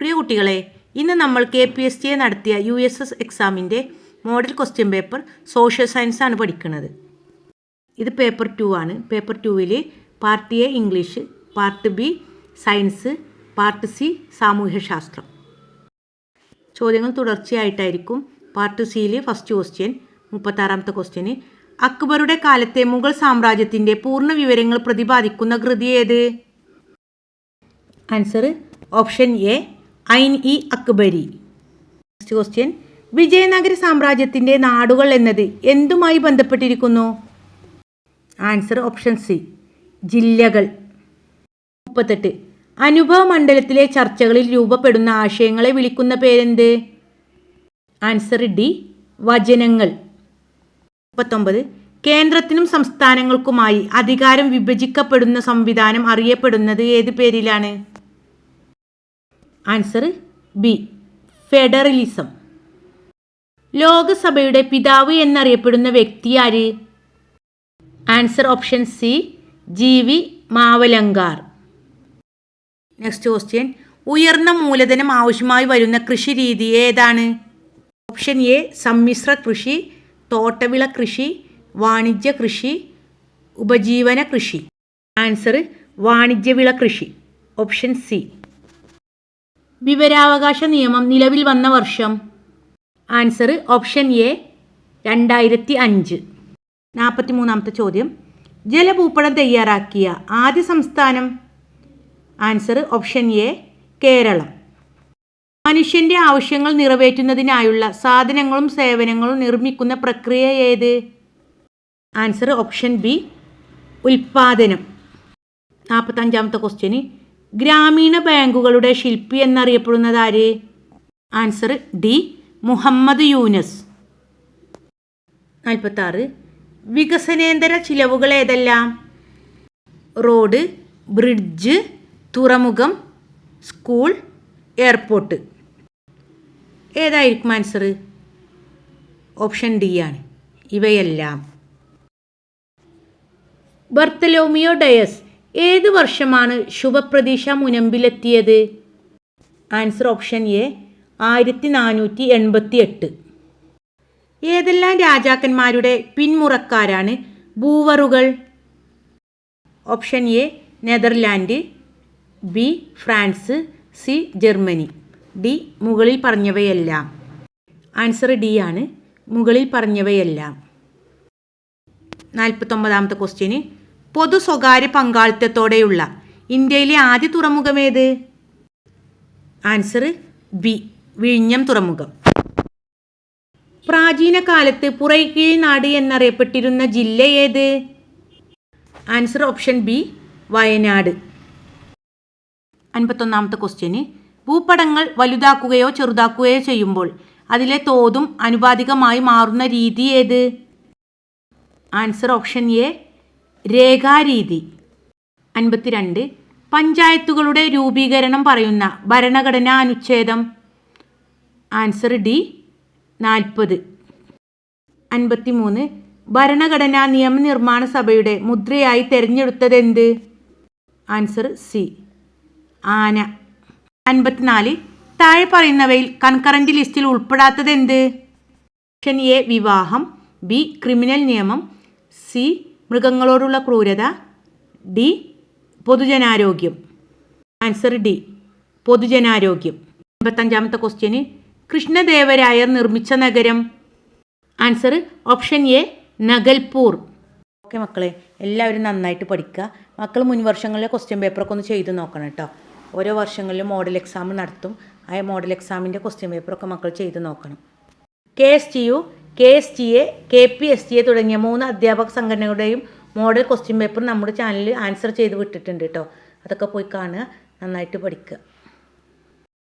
പ്രിയ കുട്ടികളെ ഇന്ന് നമ്മൾ K P S T A നടത്തിയ യു എസ് എസ് എക്സാമിന്റെ model question paper social science ആണ് പഠിക്കുന്നത്. ഇത് പേപ്പർ ടു ആണ്. പേപ്പർ ടുവിൽ part A English part B science part C സാമൂഹ്യശാസ്ത്രം. ചോദ്യങ്ങൾ തുടർച്ചയായിട്ടായിരിക്കും. പാർട്ട് സിയിൽ ഫസ്റ്റ് ക്വസ്റ്റ്യൻ മുപ്പത്താറാമത്തെ ക്വസ്റ്റ്യന് അക്ബറുടെ കാലത്തെ മുഗൾ സാമ്രാജ്യത്തിന്റെ പൂർണ വിവരങ്ങൾ പ്രതിപാദിക്കുന്ന കൃതി ഏത്? Answer option A Ain e Akbari. Next question Vijayanagara സാമ്രാജ്യത്തിന്റെ നാടുകൾ എന്നത് എന്തുമായി ബന്ധപ്പെട്ടിരിക്കുന്നു? ആൻസർ ഓപ്ഷൻ സി ജില്ലകൾ. മുപ്പത്തെട്ട്. അനുഭവ മണ്ഡലത്തിലെ ചർച്ചകളിൽ രൂപപ്പെടുന്ന ആശയങ്ങളെ വിളിക്കുന്ന പേരെന്ത്? ആൻസർ ഡി വചനങ്ങൾ. മുപ്പത്തൊമ്പത്. കേന്ദ്രത്തിനും സംസ്ഥാനങ്ങൾക്കുമായി അധികാരം വിഭജിക്കപ്പെടുന്ന സംവിധാനം അറിയപ്പെടുന്നത് ഏത് പേരിലാണ്? Answer B. ഫെഡറലിസം. ലോകസഭയുടെ പിതാവ് എന്നറിയപ്പെടുന്ന വ്യക്തി ആര്? Answer option C G V Mavalankar. Next question. ഉയർന്ന മൂലധനം ആവശ്യമായി വരുന്ന കൃഷി രീതി ഏതാണ്? ഓപ്ഷൻ എ സമ്മിശ്ര കൃഷി തോട്ടവിള കൃഷി വാണിജ്യ കൃഷി ഉപജീവന കൃഷി. ആൻസർ വാണിജ്യവിള കൃഷി. Option C. വിവരാവകാശ നിയമം നിലവിൽ വന്ന വർഷം. ആൻസർ ഓപ്ഷൻ എ രണ്ടായിരത്തി അഞ്ച് നാൽപ്പത്തി മൂന്നാമത്തെ ചോദ്യം. ജലഭൂപടം തയ്യാറാക്കിയ ആദ്യ സംസ്ഥാനം? Answer option A Keralam. മനുഷ്യന്റെ ആവശ്യങ്ങൾ നിറവേറ്റുന്നതിനായുള്ള സാധനങ്ങളും സേവനങ്ങളും നിർമ്മിക്കുന്ന പ്രക്രിയ ഏത്? ആൻസർ ഓപ്ഷൻ ബി ഉൽപാദനം നാൽപ്പത്തഞ്ചാമത്തെ ക്വസ്റ്റ്യന് ഗ്രാമീണ ബാങ്കുകളുടെ ശില്പി എന്നറിയപ്പെടുന്നത് ആര്? Answer D. മുഹമ്മദ് യൂനസ്. നാൽപ്പത്താറ് വികസനേതര ചിലവുകൾ ഏതെല്ലാം? റോഡ് ബ്രിഡ്ജ് തുറമുഖം സ്കൂൾ എയർപോർട്ട്. ഏതായിരിക്കും ആൻസർ? ഓപ്ഷൻ ഡി ആണ്. ഇവയെല്ലാം. ബർത്തലോമിയോ ഡയസ് ഏത് വർഷമാണ് ശുഭപ്രതീക്ഷ മുനമ്പിലെത്തിയത്? ആൻസർ ഓപ്ഷൻ എ ആയിരത്തി നാനൂറ്റി എൺപത്തി എട്ട് ഏതെല്ലാം രാജാക്കന്മാരുടെ പിന്മുറക്കാരാണ് ബൂവറുകൾ option A Netherland. B France. C Germany. D മുകളിൽ പറഞ്ഞവയെല്ലാം. ആൻസർ ഡി ആണ് മുകളിൽ പറഞ്ഞവയെല്ലാം. നാൽപ്പത്തൊമ്പതാമത്തെ ക്വസ്റ്റ്യന് പൊതു സ്വകാര്യ പങ്കാളിത്തത്തോടെയുള്ള ഇന്ത്യയിലെ ആദ്യ തുറമുഖം ഏത്? ആൻസർ ബി വിഴിഞ്ഞം തുറമുഖം. പ്രാചീന കാലത്ത് പുറൈക്കീഴ് നാട് എന്നറിയപ്പെട്ടിരുന്ന ജില്ല ഏത്? Answer option B Wayanad. അൻപത്തൊന്നാമത്തെ ക്വസ്റ്റ്യന് ഭൂപടങ്ങൾ വലുതാക്കുകയോ ചെറുതാക്കുകയോ ചെയ്യുമ്പോൾ അതിലെ തോതും അനുപാതികമായി മാറുന്ന രീതി ഏത്? ആൻസർ ഓപ്ഷൻ എ രേഖാരീതി. അൻപത്തിരണ്ട്. പഞ്ചായത്തുകളുടെ രൂപീകരണം പറയുന്ന ഭരണഘടനാ അനുച്ഛേദം. Answer D. നാൽപ്പത്. അൻപത്തിമൂന്ന്. ഭരണഘടനാ നിയമനിർമ്മാണ സഭയുടെ മുദ്രയായി തിരഞ്ഞെടുത്തതെന്ത്? Answer C. ആന. അൻപത്തിനാല്. താഴെ പറയുന്നവയിൽ കൺകറന്റ് ലിസ്റ്റിൽ ഉൾപ്പെടാത്തതെന്ത്? ഓപ്ഷൻ എ വിവാഹം ബി ക്രിമിനൽ നിയമം സി മൃഗങ്ങളോടുള്ള ക്രൂരത. ഡി. പൊതുജനാരോഗ്യം. Answer D. പൊതുജനാരോഗ്യം. അമ്പത്തഞ്ചാമത്തെ ക്വസ്റ്റ്യന് കൃഷ്ണദേവരായർ നിർമ്മിച്ച നഗരം. Answer option A Nagalpur. Okay മക്കളെ എല്ലാവരും നന്നായിട്ട് പഠിക്കുക. മക്കൾ മുൻ വർഷങ്ങളിലെ ക്വസ്റ്റ്യൻ പേപ്പറൊക്കെ ഒന്ന് ചെയ്ത് നോക്കണം കേട്ടോ. ഓരോ വർഷങ്ങളിലും മോഡൽ എക്സാം നടത്തും. ആ മോഡൽ എക്സാമിന്റെ ക്വസ്റ്റ്യൻ പേപ്പറൊക്കെ മക്കൾ ചെയ്ത് നോക്കണം. K. S. T. U. K S T A K P S T A തുടങ്ങിയ മൂന്ന് അധ്യാപക സംഘടനകളുടെയും മോഡൽ ക്വസ്റ്റ്യൻ പേപ്പർ നമ്മുടെ ചാനലിൽ ആൻസർ ചെയ്ത് വിട്ടിട്ടുണ്ട് കേട്ടോ അതൊക്കെ പോയി കാണുക. നന്നായിട്ട് പഠിക്കുക.